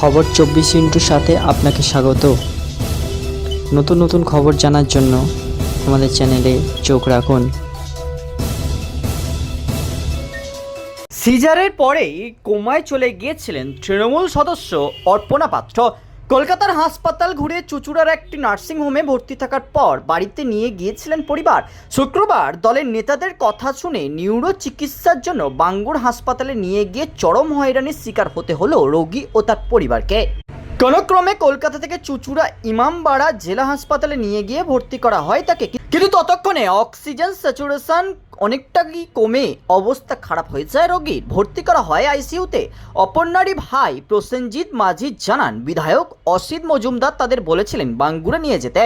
খবর চব্বিশ ইন্টুর সাথে আপনাকে স্বাগত। নতুন নতুন খবর জানার জন্য আমাদের চ্যানেলে চোখ রাখুন। সিজারের পরেই কোমায় চলে গিয়েছিলেন তৃণমূল সদস্য অর্পণা পাত্র। কলকাতার হাসপাতাল ঘুরে চুচুড়ার একটি নার্সিংহোমে ভর্তি থাকার পর বাড়িতে নিয়ে গিয়েছিলেন পরিবার। শুক্রবার দলের নেতাদের কথা শুনে নিউরো চিকিৎসার জন্য বাঙ্গুর হাসপাতালে নিয়ে গিয়ে চরম হয়রানির শিকার হতে হলো রোগী ও তার পরিবারকে। কোনক্রমে কলকাতা থেকে চুচুড়া ইমামবাড়া জেলা হাসপাতালে নিয়ে গিয়ে ভর্তি করা হয় তাকে কিন্তু ততক্ষণে অক্সিজেন স্যাচুরেশন অনেকটাই কমে অবস্থা খারাপ হয়ে যায় রোগীর ভর্তি করা হয় আইসিইউতে। অপর্ণারী ভাই প্রসেনজিৎ মাঝি জানান, বিধায়ক অসিত মজুমদার তাদের বলেছিলেন, বাঙ্গুরে নিয়ে যেতে।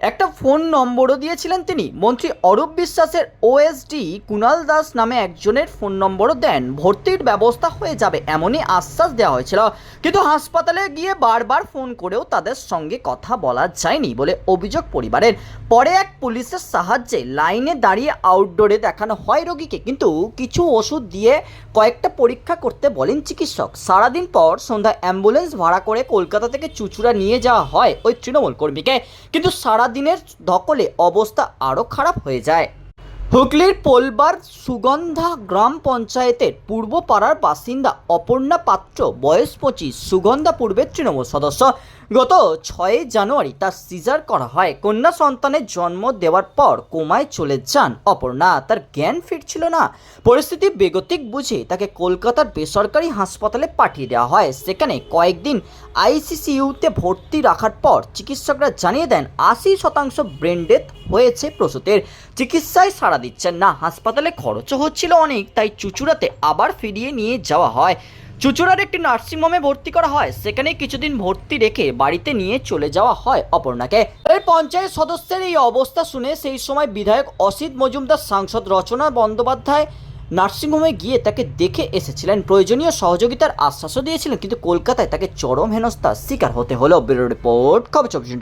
একটা ফোন নম্বরও দিয়েছিলেন তিনি। মন্ত্রী অরূপ বিশ্বাসের ওএসডি কুণাল দাস নামে একজনের ফোন নম্বরও দেন। ভর্তির ব্যবস্থা হয়ে যাবে এমনই আশ্বাস দেওয়া হয়েছিল। কিন্তু হাসপাতালে গিয়ে বারবার ফোন করেও তাদের সঙ্গে কথা বলা যায়নি বলে অভিযোগ পরিবারের। পরে এক পুলিশের সাহায্যে লাইনে দাঁড়িয়ে আউটডোরে দেখানো হয় রোগীকে। কিন্তু কিছু ওষুধ দিয়ে কয়েকটা পরীক্ষা করতে বলেন চিকিৎসক। সারাদিন পর সন্ধ্যা অ্যাম্বুলেন্স ভাড়া করে কলকাতা থেকে চুচুড়া নিয়ে যাওয়া হয় ওই তৃণমূল কর্মীকে। কিন্তু সারাদিনের ধকলে অবস্থা আরও খারাপ হয়ে যায়। হুগলির পোলবার সুগন্ধা গ্রাম পঞ্চায়েতের পূর্ব পাড়ার বাসিন্দা অপর্ণা পাত্র, বয়স পঁচিশ, সুগন্ধা পূর্বের তৃণমূল সদস্য। গত ছয়ই জানুয়ারি তার সিজার করা হয়। কন্যা সন্তানের জন্ম দেওয়ার পর কোমায় চলে যান অপর্ণা। তার জ্ঞান ফিরছিল না। পরিস্থিতি বেগতিক বুঝে তাকে কলকাতার বেসরকারি হাসপাতালে পাঠিয়ে দেওয়া হয়। সেখানে কয়েকদিন আইসিসিইউতে ভর্তি রাখার পর চিকিৎসকরা জানিয়ে দেন, আশি শতাংশ ব্রেন ডেথ হয়েছে প্রসূতের। চিকিৎসায় সাড়া দিচ্ছেন না। হাসপাতালে খরচও হচ্ছিল অনেক, তাই চুচুড়াতে আবার ফিরিয়ে নিয়ে যাওয়া হয়। চুচুড়ার একটি নার্সিংহোমে ভর্তি করা হয়। সেখানে কিছুদিন ভর্তি রেখে বাড়িতে নিয়ে চলে যাওয়া হয় অপর্ণাকে। এই পঞ্চায়েত সদস্যের এই অবস্থা শুনে সেই সময় বিধায়ক অসিত মজুমদার, সাংসদ রচনা বন্দ্যোপাধ্যায় নার্সিংহোমে গিয়ে তাকে দেখে এসেছিলেন। প্রয়োজনীয় সহযোগিতার আশ্বাসও দিয়েছিলেন, কিন্তু কলকাতায় তাকে চরম হেনস্থার শিকার হতে হলো। ব্যুরো রিপোর্ট, খবর চব্বিশ